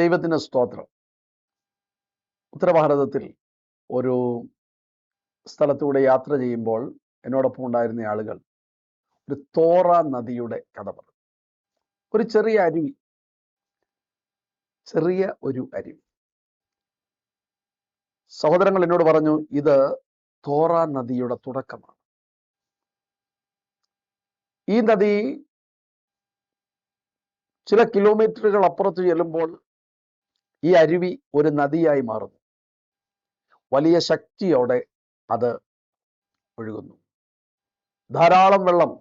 ദൈവത്തിന് സ്തോത്രം. ഉത്തരഭാരതത്തിൽ ഒരു സ്ഥലത്തൂടെ യാത്ര ചെയ്യുമ്പോൾ എന്നോടൊപ്പം ഉണ്ടായിരുന്ന ആളുകൾ ഒരു തോറ നദിയുടെ കഥ പറഞ്ഞു. ഒരു ചെറിയ അരുവി. ചെറിയ ഒരു അരുവി. സഹോദരങ്ങൾ എന്നോട് പറഞ്ഞു ഇത് തോറ നദിയുടെ തുടക്കമാണ്. ഈ നദി ചില കിലോമീറ്ററുകൾ അപ്പുറത്ത് ചെല്ലുമ്പോൾ ഈ അരുവി ഒരു നദിയായി മാറുന്നു. വലിയ ശക്തിയോടെ അത് ഒഴുകുന്നു. ധാരാളം വെള്ളം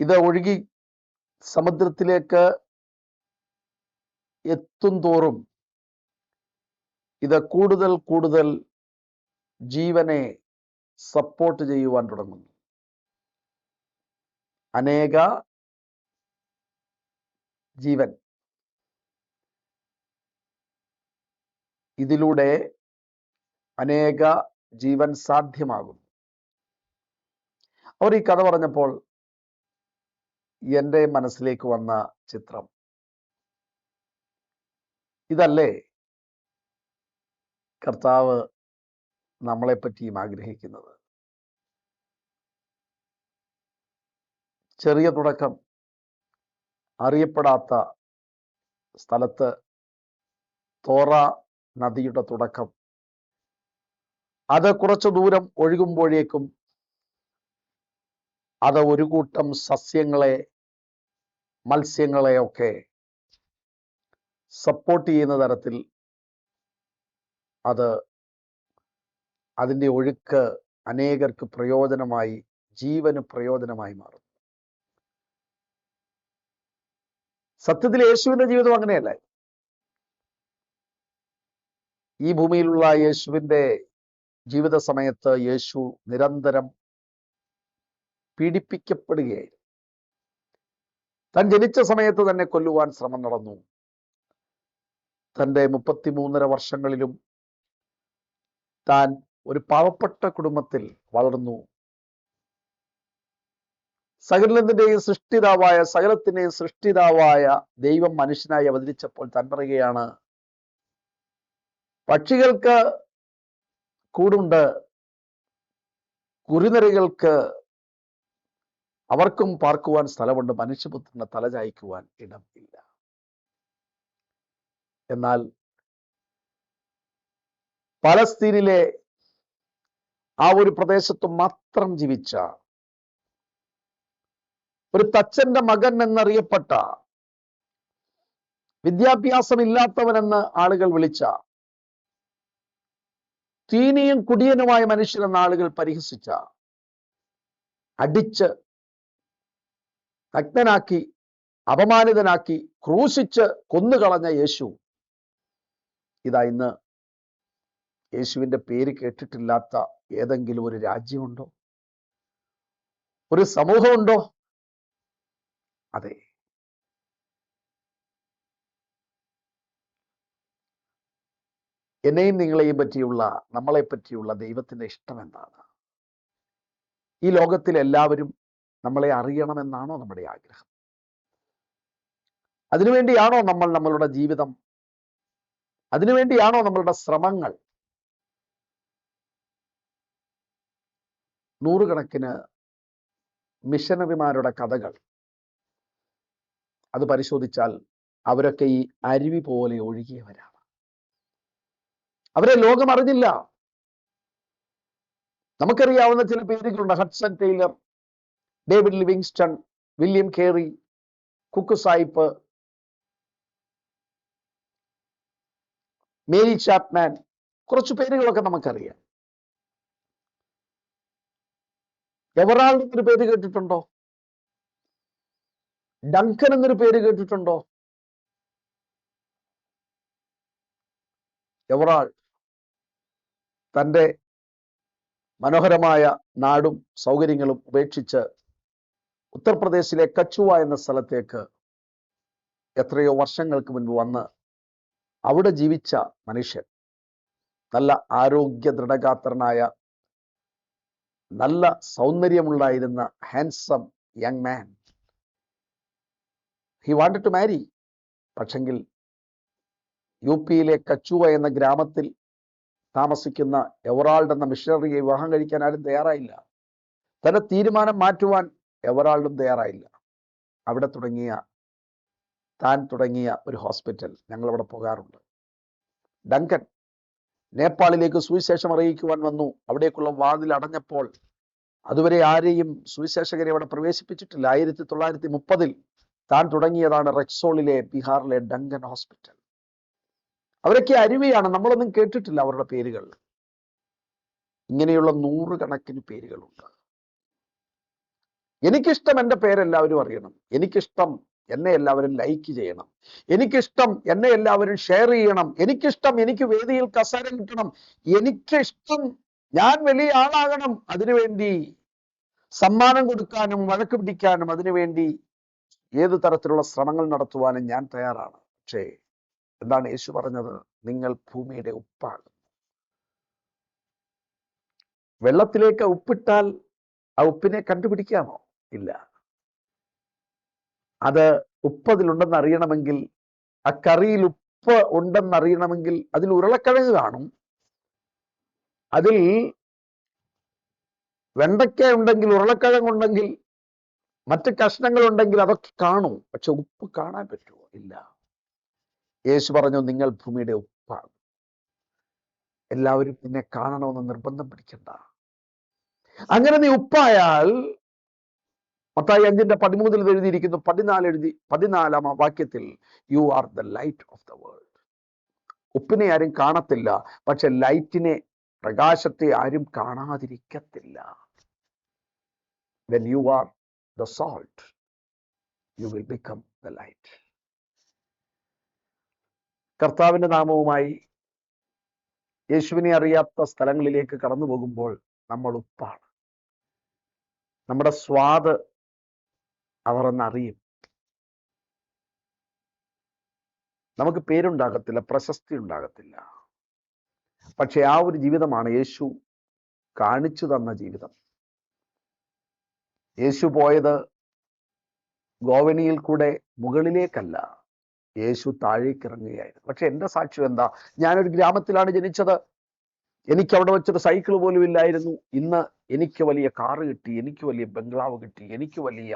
ഇത് ഒഴുകി സമുദ്രത്തിലേക്ക് എത്തും തോറും ഇത് കൂടുതൽ കൂടുതൽ ജീവനെ സപ്പോർട്ട് ചെയ്യുവാൻ തുടങ്ങുന്നു. അനേക ജീവൻ ഇതിലൂടെ അനേക ജീവൻ സാധ്യമാകും. അവർ ഈ കഥ പറഞ്ഞപ്പോൾ എന്റെ മനസ്സിലേക്ക് വന്ന ചിത്രം. ഇതല്ലേ? കർത്താവ് നമ്മളെ പറ്റിയും ആഗ്രഹിക്കുന്നത്. ചെറിയ തുടക്കം. അറിയപ്പെടാത്ത സ്ഥലത്ത് തോറ നദിയുടെ തുടക്കം. അത് കുറച്ചു ദൂരം ഒഴുകുമ്പോഴേക്കും അത് ഒരു കൂട്ടം സസ്യങ്ങളെ മത്സ്യങ്ങളെയൊക്കെ സപ്പോർട്ട് ചെയ്യുന്ന തരത്തിൽ അത് അതിന്റെ ഒഴുക്ക് അനേകർക്ക് പ്രയോജനമായി ജീവന് പ്രയോജനമായി മാറും സത്യത്തിൽ യേശുവിന്റെ ജീവിതം അങ്ങനെയല്ല. ഈ ഭൂമിയിലുള്ള യേശുവിന്റെ ജീവിത സമയത്ത് യേശു നിരന്തരം പീഡിപ്പിക്കപ്പെടുകയായിരുന്നു. താൻ ജനിച്ച സമയത്ത് തന്നെ കൊല്ലുവാൻ ശ്രമം നടന്നു. തന്റെ മുപ്പത്തിമൂന്നര വർഷങ്ങളിലും താൻ ഒരു പാവപ്പെട്ട കുടുംബത്തിൽ വളർന്നു. സകലത്തിന്റെയും സൃഷ്ടിതാവായ സകലത്തിന്റെയും സൃഷ്ടിതാവായ ദൈവം മനുഷ്യനായി അവതരിച്ചപ്പോൾ താൻ പറയുകയാണ് പക്ഷികൾക്ക് കൂടുണ്ട്. കുരുനരികൾക്ക് അവർക്കും പാർക്കുവാൻ സ്ഥലമുണ്ട്. മനുഷ്യപുത്രന് തല ചായ്ക്കുവാൻ ഇടം ഇല്ല എന്നാൽ പലസ്തീനിലെ ആ ഒരു പ്രദേശത്ത് മാത്രം ജീവിച്ച ഒരു തച്ചന്റെ മകൻ എന്നറിയപ്പെട്ട വിദ്യാഭ്യാസമില്ലാത്തവനെന്ന് ആളുകൾ വിളിച്ച തീനിയും കുടിയനുമായ മനുഷ്യരെ ആളുകൾ പരിഹസിച്ച അടിച്ച് നഗ്നനാക്കി അപമാനിതനാക്കി ക്രൂശിച്ച് കൊന്നുകളഞ്ഞ യേശു. ഇതാ ഇന്ന് യേശുവിന്റെ പേര് കേട്ടിട്ടില്ലാത്ത ഏതെങ്കിലും ഒരു രാജ്യമുണ്ടോ? ഒരു സമൂഹമുണ്ടോ? അതെ. എന്നെയും നിങ്ങളെയും പറ്റിയുള്ള നമ്മളെ പറ്റിയുള്ള ദൈവത്തിന്റെ ഇഷ്ടം എന്താണ്? ഈ ലോകത്തിൽ എല്ലാവരും നമ്മളെ അറിയണമെന്നാണോ നമ്മുടെ ആഗ്രഹം? അതിനുവേണ്ടിയാണോ നമ്മൾ നമ്മളുടെ ജീവിതം? അതിനുവേണ്ടിയാണോ നമ്മളുടെ ശ്രമങ്ങൾ? നൂറുകണക്കിന് മിഷനറിമാരുടെ കഥകൾ. അത് പരിശോധിച്ചാൽ അവരൊക്കെ ഈ അരുവി പോലെ ഒഴുകിയവരാണ്. അവരെ ലോകം അറിഞ്ഞില്ല. നമുക്കറിയാവുന്ന ചില പേരുകളുണ്ട്. Hudson Taylor David Livingstone William Carey Cook സായിപ്പ് മേരി ചാപ്മാൻ. കുറച്ച് പേരുകളൊക്കെ നമുക്കറിയാം. എവറാൾഡ് എന്നൊരു പേര് കേട്ടിട്ടുണ്ടോ? ഡങ്കൻ എന്നൊരു പേര് കേട്ടിട്ടുണ്ടോ? എവറാൾ തന്റെ മനോഹരമായ നാടും സൗകര്യങ്ങളും ഉപേക്ഷിച്ച് ഉത്തർപ്രദേശിലെ കച്ചുവ എന്ന സ്ഥലത്തേക്ക് എത്രയോ വർഷങ്ങൾക്ക് മുൻപ് വന്ന് അവിടെ ജീവിച്ച മനുഷ്യൻ. നല്ല ആരോഗ്യ ദൃഢഗാത്രനായ നല്ല സൗന്ദര്യമുണ്ടായിരുന്ന handsome young man he wanted to marry പക്ഷെങ്കിൽ യു പിയിലെ കച്ചുവ എന്ന ഗ്രാമത്തിൽ താമസിക്കുന്ന എവറാൾഡ് എന്ന മിഷണറിയെ വിവാഹം കഴിക്കാൻ ആരും തയ്യാറായില്ല. തന്റെ തീരുമാനം മാറ്റുവാൻ എവറാൾഡും തയ്യാറായില്ല. അവിടെ തുടങ്ങിയ താൻ തുടങ്ങിയ ഒരു ഹോസ്പിറ്റൽ ഞങ്ങളവിടെ പോകാറുണ്ട്. ഡങ്കൻ നേപ്പാളിലേക്ക് സുവിശേഷം അറിയിക്കുവാൻ വന്നു. അവിടേക്കുള്ള വാതിൽ അടഞ്ഞപ്പോൾ അതുവരെ ആരെയും സുവിശേഷകരെ അവിടെ പ്രവേശിപ്പിച്ചിട്ടില്ല. ആയിരത്തി തൊള്ളായിരത്തി മുപ്പതിൽ താൻ തുടങ്ങിയതാണ് റെക്സോളിലെ ബീഹാറിലെ ഡങ്കൻ ഹോസ്പിറ്റൽ. അവരൊക്കെ അരുവിയാണ്. നമ്മളൊന്നും കേട്ടിട്ടില്ല അവരുടെ പേരുകൾ. ഇങ്ങനെയുള്ള നൂറുകണക്കിന് പേരുകളുണ്ട്. എനിക്കിഷ്ടം എന്റെ പേരെല്ലാവരും അറിയണം. എനിക്കിഷ്ടം എന്നെ എല്ലാവരും ലൈക്ക് ചെയ്യണം. എനിക്കിഷ്ടം എന്നെ എല്ലാവരും ഷെയർ ചെയ്യണം. എനിക്കിഷ്ടം എനിക്ക് വേദിയിൽ കസേര കിട്ടണം എനിക്കിഷ്ടം ഞാൻ വലിയ ആളാകണം അതിനുവേണ്ടി. സമ്മാനം കൊടുക്കാനും വഴക്ക് പിടിക്കാനും അതിനുവേണ്ടി ഏത് തരത്തിലുള്ള ശ്രമങ്ങൾ നടത്തുവാനും ഞാൻ തയ്യാറാണ്. പക്ഷേ എന്താണ് യേശു പറഞ്ഞത്? നിങ്ങൾ ഭൂമിയുടെ ഉപ്പാണ്. വെള്ളത്തിലേക്ക് ഉപ്പിട്ടാൽ ആ ഉപ്പിനെ കണ്ടുപിടിക്കാമോ? ഇല്ല. അത് ഉപ്പതിലുണ്ടെന്ന് അറിയണമെങ്കിൽ ആ കറിയിൽ ഉപ്പ് ഉണ്ടെന്ന് അറിയണമെങ്കിൽ അതിൽ ഉരുളക്കിഴങ്ങ് കാണും. അതിൽ വെണ്ടയ്ക്ക ഉണ്ടെങ്കിൽ ഉരുളക്കിഴങ്ങ് ഉണ്ടെങ്കിൽ മറ്റ് കഷ്ണങ്ങൾ ഉണ്ടെങ്കിൽ അതൊക്കെ കാണും. പക്ഷെ ഉപ്പ് കാണാൻ പറ്റുമോ? ഇല്ല. യേശു പറഞ്ഞു നിങ്ങൾ ഭൂമിയുടെ ഉപ്പാണ്. എല്ലാവരും നിന്നെ കാണണമെന്ന് നിർബന്ധം പിടിക്കണ്ട. അങ്ങനെ നീ ഉപ്പായാൽ മത്തായി അഞ്ചിന്റെ പതിമൂന്നിൽ എഴുതിയിരിക്കുന്നു. പതിനാല് എഴുതി പതിനാലാം വാക്യത്തിൽ you are the light of the world ഉപ്പിനെ ആരും കാണത്തില്ല പക്ഷെ ലൈറ്റിനെ പ്രകാശത്തെ ആരും കാണാതിരിക്കത്തില്ല. When you are the salt you will become the light കർത്താവിന്റെ നാമവുമായി യേശുവിനെ അറിയാത്ത സ്ഥലങ്ങളിലേക്ക് കടന്നു പോകുമ്പോൾ നമ്മൾ ഉപ്പാണ്. നമ്മുടെ സ്വാദ് അവർ എന്നറിയും നമുക്ക് പേരുണ്ടാകത്തില്ല പ്രശസ്തി ഉണ്ടാകത്തില്ല. പക്ഷെ ആ ഒരു ജീവിതമാണ് യേശു കാണിച്ചു തന്ന ജീവിതം. യേശു പോയത് ഗോവനിയിൽ കൂടെ മുകളിലേക്കല്ല. യേശു താഴേക്ക് ഇറങ്ങുകയായിരുന്നു. പക്ഷെ എന്റെ സാക്ഷ്യം എന്താ? ഞാനൊരു ഗ്രാമത്തിലാണ് ജനിച്ചത്. എനിക്ക് അവിടെ വെച്ചൊരു സൈക്കിൾ പോലും ഇല്ലായിരുന്നു. ഇന്ന് എനിക്ക് വലിയ കാറ് കിട്ടി എനിക്ക് വലിയ ബംഗ്ലാവ് കിട്ടി എനിക്ക് വലിയ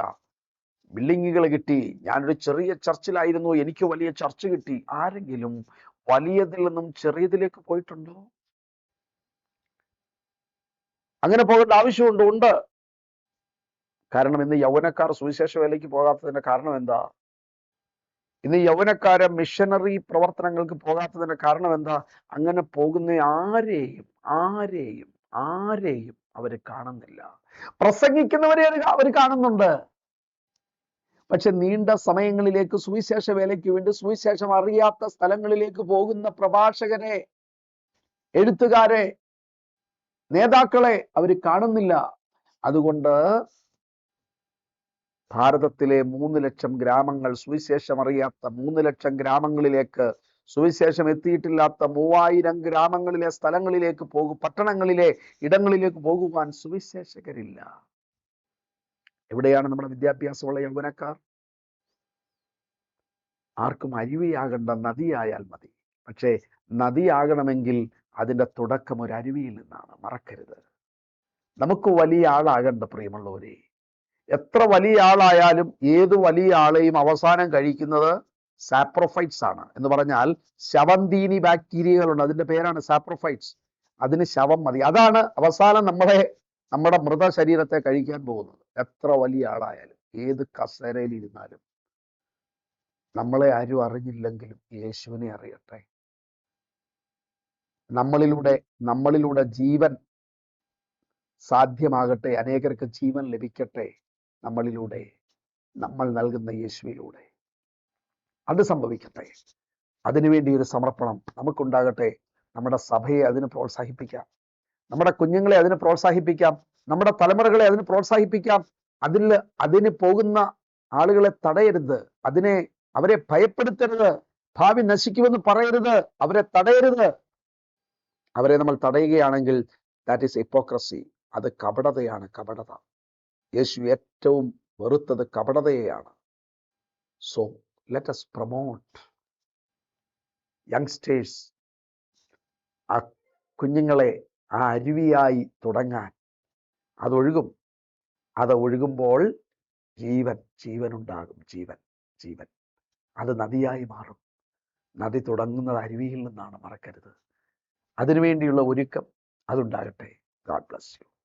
ബിൽഡിങ്ങുകൾ കിട്ടി. ഞാനൊരു ചെറിയ ചർച്ചിലായിരുന്നു. എനിക്ക് വലിയ ചർച്ച് കിട്ടി. ആരെങ്കിലും വലിയതിൽ നിന്നും ചെറിയതിലേക്ക് പോയിട്ടുണ്ടോ? അങ്ങനെ പോകേണ്ട ആവശ്യമുണ്ട് ഉണ്ട്. കാരണം ഇന്ന് യൗവനക്കാർ സുവിശേഷ വേലയ്ക്ക് പോകാത്തതിന്റെ കാരണം എന്താ? ഇന്ന് യൗവനക്കാരെ മിഷനറി പ്രവർത്തനങ്ങൾക്ക് പോകാത്തതിന്റെ കാരണം എന്താ? അങ്ങനെ പോകുന്ന ആരെയും ആരെയും ആരെയും അവർ കാണുന്നില്ല. പ്രസംഗിക്കുന്നവരെ അവർ കാണുന്നുണ്ട്. പക്ഷെ നീണ്ട സമയങ്ങളിലേക്ക് സുവിശേഷ വേലയ്ക്ക് വേണ്ടി സുവിശേഷം അറിയാത്ത സ്ഥലങ്ങളിലേക്ക് പോകുന്ന പ്രഭാഷകരെ എഴുത്തുകാരെ നേതാക്കളെ അവർ കാണുന്നില്ല. അതുകൊണ്ട് ഭാരതത്തിലെ മൂന്ന് ലക്ഷം ഗ്രാമങ്ങൾ സുവിശേഷം അറിയാത്ത മൂന്ന് ലക്ഷം ഗ്രാമങ്ങളിലേക്ക് സുവിശേഷം എത്തിയിട്ടില്ലാത്ത മൂവായിരം ഗ്രാമങ്ങളിലെ സ്ഥലങ്ങളിലേക്ക് പോകും പട്ടണങ്ങളിലെ ഇടങ്ങളിലേക്ക് പോകുവാൻ സുവിശേഷകരില്ല. എവിടെയാണ് നമ്മുടെ വിദ്യാഭ്യാസമുള്ള യൗവനക്കാർ? ആർക്കും അരുവിയാകേണ്ട നദിയായാൽ മതി. പക്ഷേ നദിയാകണമെങ്കിൽ അതിന്റെ തുടക്കം ഒരു അരുവിയിൽ നിന്നാണ്. മറക്കരുത്. നമുക്ക് വലിയ ആളാകേണ്ട പ്രിയമുള്ളവരെ എത്ര വലിയ ആളായാലും ഏത് വലിയ ആളെയും അവസാനം കഴിക്കുന്നത് സാപ്രോഫൈറ്റ്സ് ആണ്. എന്ന് പറഞ്ഞാൽ ശവന്തീനി ബാക്ടീരിയകളുണ്ട് അതിന്റെ പേരാണ് സാപ്രോഫൈറ്റ്സ് അതിന് ശവം മതി. അതാണ് അവസാനം നമ്മളെ നമ്മുടെ മൃതശരീരത്തെ കഴിക്കാൻ പോകുന്നത്. എത്ര വലിയ ആളായാലും ഏത് കസേരയിൽ ഇരുന്നാലും നമ്മളെ ആരും അറിഞ്ഞില്ലെങ്കിലും യേശുവിനെ അറിയട്ടെ. നമ്മളിലൂടെ നമ്മളിലൂടെ ജീവൻ സാധ്യമാകട്ടെ. അനേകർക്ക് ജീവൻ ലഭിക്കട്ടെ. നമ്മളിലൂടെ നമ്മൾ നൽകുന്ന യേശുവിലൂടെ. അത് സംഭവിക്കട്ടെ. അതിനുവേണ്ടി ഒരു സമർപ്പണം നമുക്കുണ്ടാകട്ടെ. നമ്മുടെ സഭയെ അതിന് പ്രോത്സാഹിപ്പിക്കാം. നമ്മുടെ കുഞ്ഞുങ്ങളെ അതിന് പ്രോത്സാഹിപ്പിക്കാം. നമ്മുടെ തലമുറകളെ അതിന് പ്രോത്സാഹിപ്പിക്കാം. അതിൽ അതിന് പോകുന്ന ആളുകളെ തടയരുത്. അതിനെ അവരെ ഭയപ്പെടുത്തരുത്. ഭാവി നശിക്കുമെന്ന് പറയരുത്. അവരെ തടയരുത്. അവരെ നമ്മൾ തടയുകയാണെങ്കിൽ ദാറ്റ് ഈസ് എപ്പോക്രസി അത് കപടതയാണ് കപടത. യേശു ഏറ്റവും വെറുത്തത് കപടതയെയാണ്. So let us promote youngsters ആ കുഞ്ഞുങ്ങളെ ആ അരുവിയായി തുടങ്ങാൻ. അതൊഴുകും. അത് ഒഴുകുമ്പോൾ ജീവൻ ജീവനുണ്ടാകും. ജീവൻ ജീവൻ. അത് നദിയായി മാറും. നദി തുടങ്ങുന്നത് അരുവിയിൽ നിന്നാണ് മറക്കരുത്. അതിനുവേണ്ടിയുള്ള ഒരുക്കം അതുണ്ടാകട്ടെ. God bless you